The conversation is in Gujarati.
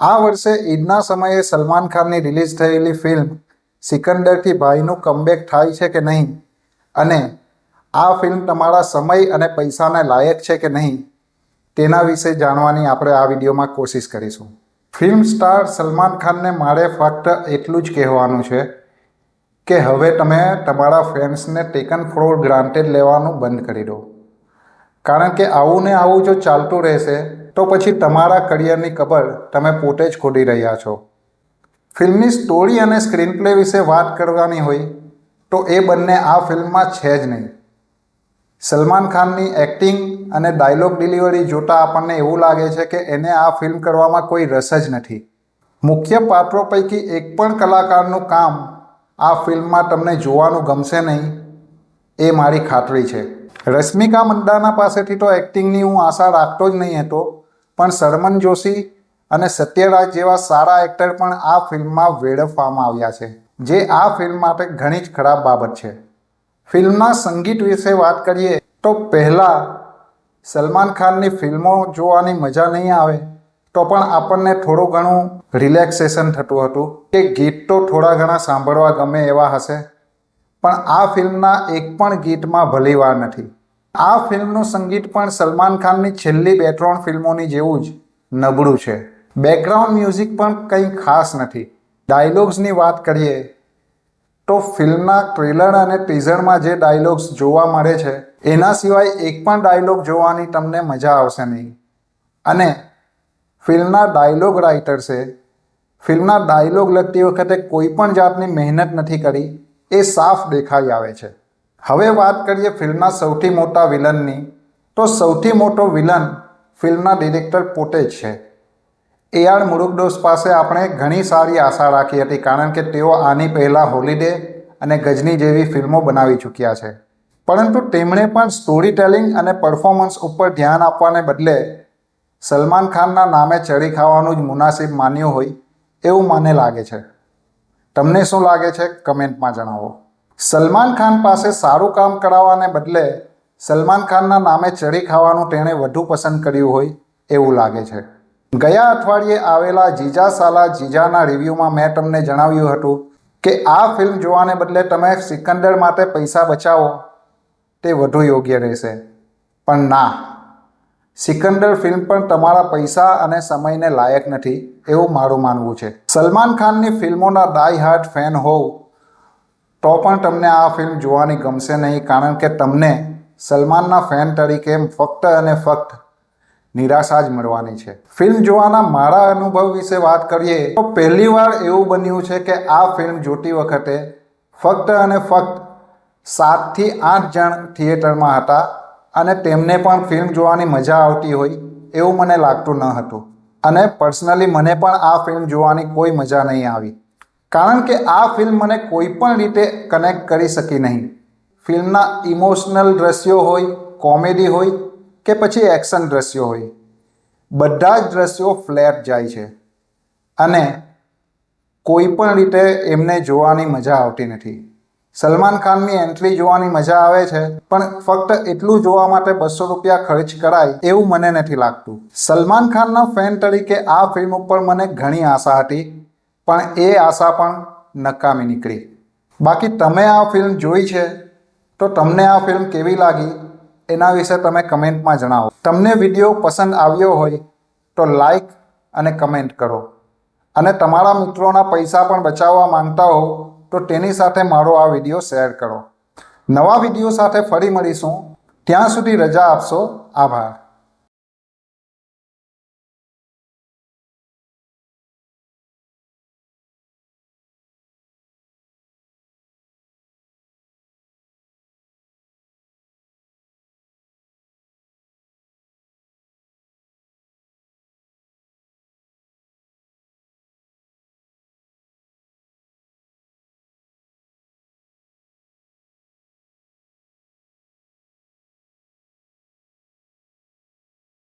આ વર્ષે ઈદના સમયે સલમાન ખાનની રિલીઝ થયેલી ફિલ્મ સિકંદરથી ભાઈનું કમબેક થાય છે કે નહીં? અને આ ફિલ્મ તમારા સમય અને પૈસાને લાયક છે કે નહીં? તેના વિશે જાણવાની આપણે આ વિડીયોમાં કોશિશ કરીશું. ફિલ્મ સ્ટાર સલમાન ખાનને મારે ફક્ત એટલું જ કહેવાનું છે કે હવે તમે તમારા ફેન્સને ટેકન ફોર ગ્રાન્ટેડ લેવાનું બંધ કરી દો. કારણ કે આવું ને આવું જો ચાલતું રહેશે તો પછી તમારા કરિયરની કબર તમે પોતે જ ખોડી રહ્યા છો. ફિલ્મની સ્ટોરી અને સ્ક્રીન પ્લે વિશે વાત કરવાની હોય તો એ બંને આ ફિલ્મમાં છે જ નહીં. સલમાન ખાનની એક્ટિંગ અને ડાયલોગ ડિલિવરી જોતાં આપણને એવું લાગે છે કે એને આ ફિલ્મ કરવામાં કોઈ રસ જ નથી. મુખ્ય પાત્રો પૈકી એક પણ કલાકારનું કામ આ ફિલ્મમાં તમને જોવાનું ગમશે નહીં, એ મારી ખાતરી છે. રશ્મિકા મંડાના પાસેથી તો એક્ટિંગની હું આશા રાખતો જ નહીં હતો પણ સરમન જોશી અને સત્યરાજ જેવા સારા એક્ટર પણ આ ફિલ્મમાં વેડફવામાં આવ્યા છે, જે આ ફિલ્મ માટે ઘણી જ ખરાબ બાબત છે. ફિલ્મના સંગીત વિશે વાત કરીએ તો પહેલાં સલમાન ખાનની ફિલ્મો જોવાની મજા નહીં આવે, તો પણ આપણને થોડું ઘણું રિલેક્સેશન થતું હતું. કે ગીત તો થોડા ઘણા સાંભળવા ગમે એવા હશે, પણ આ ફિલ્મના એક પણ ગીતમાં ભલીવાર નથી. આ ફિલ્મનું સંગીત પણ સલમાન ખાનની છેલ્લી બે ત્રણ ફિલ્મોની જેવું જ નબળું છે. બેકગ્રાઉન્ડ મ્યુઝિક પણ કંઈ ખાસ નથી. ડાયલોગ્સની વાત કરીએ તો ફિલ્મના ટ્રેલર અને ટીઝરમાં જે ડાયલોગ્સ જોવા મળે છે, એના સિવાય એક પણ ડાયલોગ જોવાની તમને મજા આવશે નહીં. અને ફિલ્મના ડાયલોગ રાઇટર્સે ફિલ્મના ડાયલોગ લખતી વખતે કોઈ પણ જાતની મહેનત નથી કરી, એ સાફ દેખાઈ આવે છે. હવે વાત કરીએ ફિલ્મના સૌથી મોટા વિલનની, તો સૌથી મોટો વિલન ફિલ્મના ડિરેક્ટર પોતે જ છે. એ આર મુરુગડોસ પાસે આપણે ઘણી સારી આશા રાખી હતી, કારણ કે તેઓ આની પહેલાં હોલિડે અને ગજની જેવી ફિલ્મો બનાવી ચૂક્યા છે. પરંતુ તેમણે પણ સ્ટોરી ટેલિંગ અને પરફોર્મન્સ ઉપર ધ્યાન આપવાને બદલે સલમાન ખાનના નામે ચડી ખાવાનું જ મુનાસિબ માન્યું હોય એવું મને લાગે છે. તમને શું લાગે છે? કમેન્ટમાં જણાવો. સલમાન ખાન પાસે સારું કામ કરાવવાને બદલે સલમાન ખાનના નામે ચડી ખાવાનું તેણે વધુ પસંદ કર્યું હોય એવું લાગે છે. ગયા અઠવાડિયે આવેલા જીજા સાલા જીજાના રિવ્યૂમાં મેં તમને જણાવ્યું હતું કે આ ફિલ્મ જોવાને બદલે તમે સિકંદર માટે પૈસા બચાવો, તે વધુ યોગ્ય રહેશે. પણ ના, સિકંદર ફિલ્મ પણ તમારા પૈસા અને સમયને લાયક નથી એવું મારું માનવું છે. સલમાન ખાનની ફિલ્મોના ડાય હાર્ટ ફેન હોવ તો પણ તમને આ ફિલ્મ જોવાની ગમશે નહીં, કારણ કે તમને સલમાનના ફેન તરીકે ફક્ત અને ફક્ત નિરાશા જ મળવાની છે. ફિલ્મ જોવાના મારા અનુભવ વિશે વાત કરીએ, તો પહેલીવાર એવું બન્યું છે કે આ ફિલ્મ જોતી વખતે ફક્ત અને ફક્ત સાતથી આઠ જણ થિયેટરમાં હતા અને તેમને પણ ફિલ્મ જોવાની મજા આવતી હોય એવું મને લાગતું ન હતું. અને પર્સનલી મને પણ આ ફિલ્મ જોવાની કોઈ મજા નહીં આવી. કારણ કે આ ફિલ્મ મને કોઈ પણ રીતે કનેક્ટ કરી શકી નહીં. ફિલ્મના ઇમોશનલ દ્રશ્યો હોય કોમેડી હોય કે પછી એક્શન દ્રશ્યો હોય. બધા જ દ્રશ્યો ફ્લેટ જાય છે. અને કોઈ પણ રીતે એમને જોવાની મજા આવતી નથી. સલમાન ખાનની એન્ટ્રી જોવાની મજા આવે છે, પણ ફક્ત એટલું જોવા માટે બસો રૂપિયા ખર્ચ કરાય એવું મને નથી લાગતું. સલમાન ખાનના ફેન તરીકે આ ફિલ્મ ઉપર મને ઘણી આશા હતી. પણ એ આશા પણ નકામી નીકળી. બાકી તમે આ ફિલ્મ જોઈ છે, તો તમને આ ફિલ્મ કેવી લાગી એના વિશે તમે કમેન્ટમાં જણાવો. તમને વીડિયો પસંદ આવ્યો હોય તો લાઈક અને કમેન્ટ કરો. અને તમારા મિત્રોના પૈસા પણ બચાવવા માંગતા હો તો તેની સાથે મારો આ વીડિયો શેર કરો. નવા વીડિયો સાથે ફરી મળીશું. ત્યાં સુધી રજા આપશો. આભાર.